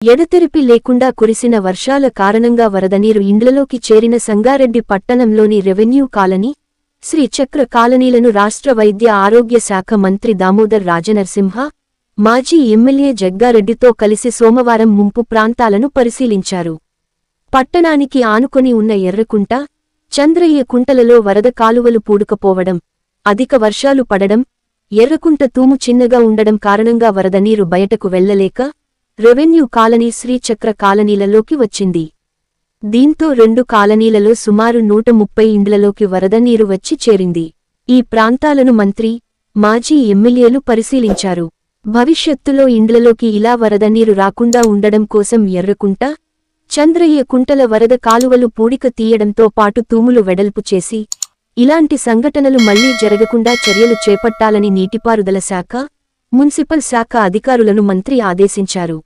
ఎడతెరిపి లేకుండా కురిసిన వర్షాల కారణంగా వరదనీరు ఇండ్లలోకి చేరిన సంగారెడ్డి పట్టణంలోని రెవెన్యూ కాలనీ శ్రీ చక్ర కాలనీలను రాష్ట్ర వైద్య ఆరోగ్య శాఖ మంత్రి దామోదర్ రాజనరసింహ మాజీ ఎమ్మెల్యే జగ్గారెడ్డితో కలిసి సోమవారం ముంపు ప్రాంతాలను పరిశీలించారు. పట్టణానికి ఆనుకొని ఉన్న ఎర్రకుంట చంద్రయ్య కుంటలలో వరద కాలువలు పూడుకపోవడం అధిక వర్షాలు పడడం ఎర్రకుంట తూము చిన్నగా ఉండడం కారణంగా వరద నీరు బయటకు వెళ్ళలేక రెవెన్యూ కాలనీ శ్రీచక్ర కాలనీలలోకి వచ్చింది. దీంతో రెండు కాలనీలలో సుమారు నూట ముప్పై ఇండ్లలోకి వరద నీరు వచ్చి చేరింది. ఈ ప్రాంతాలను మంత్రి మాజీ ఎమ్మెల్యేలు పరిశీలించారు. భవిష్యత్తులో ఇండ్లలోకి ఇలా వరద నీరు రాకుండా ఉండడం కోసం ఎర్రకుంట చంద్రయ్య కుంటల వరద కాలువలు పూడిక తీయడంతో పాటు తూములు వెడల్పు చేసి ఇలాంటి సంఘటనలు మళ్ళీ జరగకుండా చర్యలు చేపట్టాలని నీటిపారుదల శాఖ మున్సిపల్ శాఖ అధికారులను మంత్రి ఆదేశించారు.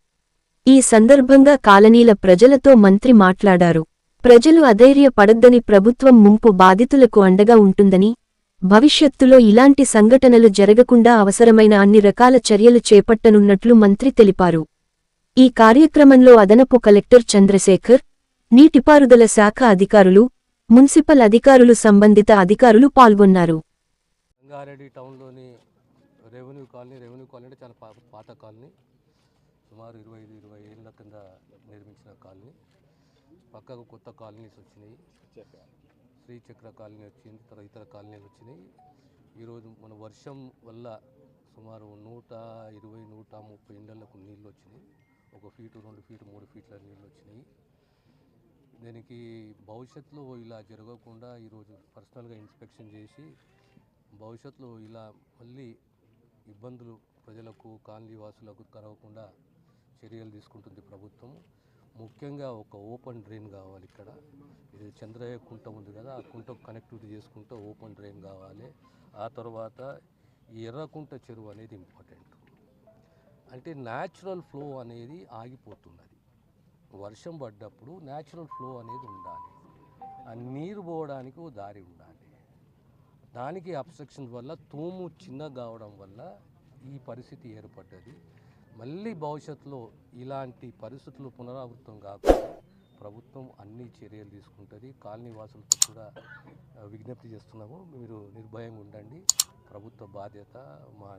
ఈ సందర్భంగా కాలనీల ప్రజలతో మంత్రి మాట్లాడారు. ప్రజలు అధైర్య పడద్దని ప్రభుత్వం ముంపు బాధితులకు అండగా ఉంటుందని భవిష్యత్తులో ఇలాంటి సంఘటనలు జరగకుండా అవసరమైన అన్ని రకాల చర్యలు చేపట్టనున్నట్లు మంత్రి తెలిపారు. ఈ కార్యక్రమంలో అదనపు కలెక్టర్ చంద్రశేఖర్ నీటిపారుదల శాఖ అధికారులు మున్సిపల్ అధికారులు సంబంధిత అధికారులు పాల్గొన్నారు. రంగారెడ్డి టౌన్లోని రెవెన్యూ కాలనీ రెవెన్యూ కాలనీ అంటే చాలా పాత కాలనీ. సుమారు ఇరవై ఐదు ఇరవై ఏళ్ళ కింద నిర్మించిన కాలనీ. పక్కకు కొత్త కాలనీస్ వచ్చినాయి. శ్రీచక్ర కాలనీ వచ్చింది తర్వాత ఇతర కాలనీలు వచ్చినాయి. ఈరోజు మన వర్షం వల్ల సుమారు నూట ఇరవై నూట ముప్పై ఇండ్లకు నీళ్ళు వచ్చినాయి. ఒక ఫీటు రెండు ఫీటు మూడు ఫీట్ల నీళ్ళు వచ్చినాయి. దీనికి భవిష్యత్తులో ఇలా జరగకుండా ఈరోజు పర్సనల్గా ఇన్స్పెక్షన్ చేసి భవిష్యత్తులో ఇలా మళ్ళీ ఇబ్బందులు ప్రజలకు కాలనీ వాసులకు కలగకుండా చర్యలు తీసుకుంటుంది ప్రభుత్వం ముఖ్యంగా ఒక ఓపెన్ డ్రైన్ కావాలి ఇక్కడ. ఇది చంద్రయ్య కుంట ఉంది కదా ఆ కుంట కనెక్టివిటీ చేసుకుంటే ఓపెన్ డ్రైన్ కావాలి. ఆ తర్వాత ఈ ఎర్రకుంట చెరువు అనేది ఇంపార్టెంట్. అంటే న్యాచురల్ ఫ్లో అనేది ఆగిపోతున్నది. వర్షం పడ్డప్పుడు న్యాచురల్ ఫ్లో అనేది ఉండాలి. ఆ నీరు పోవడానికి ఓ దారి ఉండాలి. దానికి అబ్స్ట్రక్షన్ వల్ల తూము చిన్నగా కావడం వల్ల ఈ పరిస్థితి ఏర్పడ్డది. మళ్ళీ భవిష్యత్తులో ఇలాంటి పరిస్థితులు పునరావృతం కాకుండా ప్రభుత్వం అన్ని చర్యలు తీసుకుంటుంది. కాలనీ వాసులతో కూడా విజ్ఞప్తి చేస్తున్నాము. మీరు నిర్భయంగా ఉండండి. ప్రభుత్వ బాధ్యత మా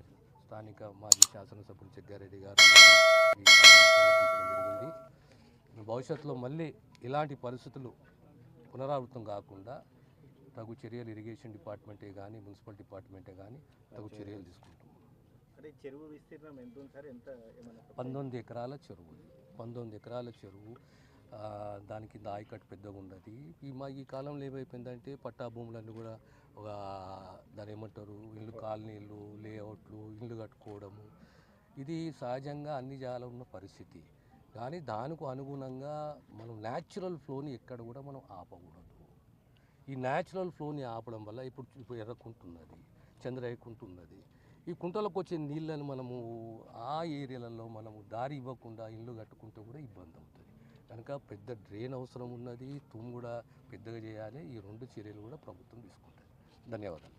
స్థానిక మాజీ శాసనసభ్యులు జగ్గారెడ్డి గారు జరిగింది. భవిష్యత్తులో మళ్ళీ ఇలాంటి పరిస్థితులు పునరావృతం కాకుండా తగు చర్యలు ఇరిగేషన్ డిపార్ట్మెంటే కానీ మున్సిపల్ డిపార్ట్మెంటే కానీ తగు చర్యలు తీసుకుంటాం. అంటే చెరువు విస్తీర్ణం ఎంత ఉంది సార్? ఎంత పంతొమ్మిది ఎకరాల చెరువు పంతొమ్మిది ఎకరాల చెరువు. దానికి దాని ఆయకట్టు పెద్దగా ఉన్నది ఈ మా ఈ కాలంలో ఏమైపోయిందంటే పట్టా భూములన్నీ కూడా ఒక దాని ఏమంటారు? ఇల్లు కాలనీలు లేఅవుట్లు ఇల్లు కట్టుకోవడము. ఇది సహజంగా అన్ని జాగాలో ఉన్న పరిస్థితి. కానీ దానికి అనుగుణంగా మనం న్యాచురల్ ఫ్లోని ఎక్కడ కూడా మనం ఆపకూడదు. ఈ న్యాచురల్ ఫ్లోని ఆపడం వల్ల ఇప్పుడు ఇప్పుడు ఎర్రకుంటున్నది చంద్రయ్యకుంటున్నది ఈ కుంటలకు వచ్చే నీళ్ళని మనము ఆ ఏరియాలలో మనము దారి ఇవ్వకుండా ఇల్లు కట్టుకుంటే కూడా ఇబ్బంది అవుతుంది. కనుక పెద్ద డ్రైన్ అవసరం ఉన్నది తూము కూడా పెద్దగా చేయాలి. ఈ రెండు చర్యలు కూడా ప్రభుత్వం తీసుకుంటుంది. ధన్యవాదాలు.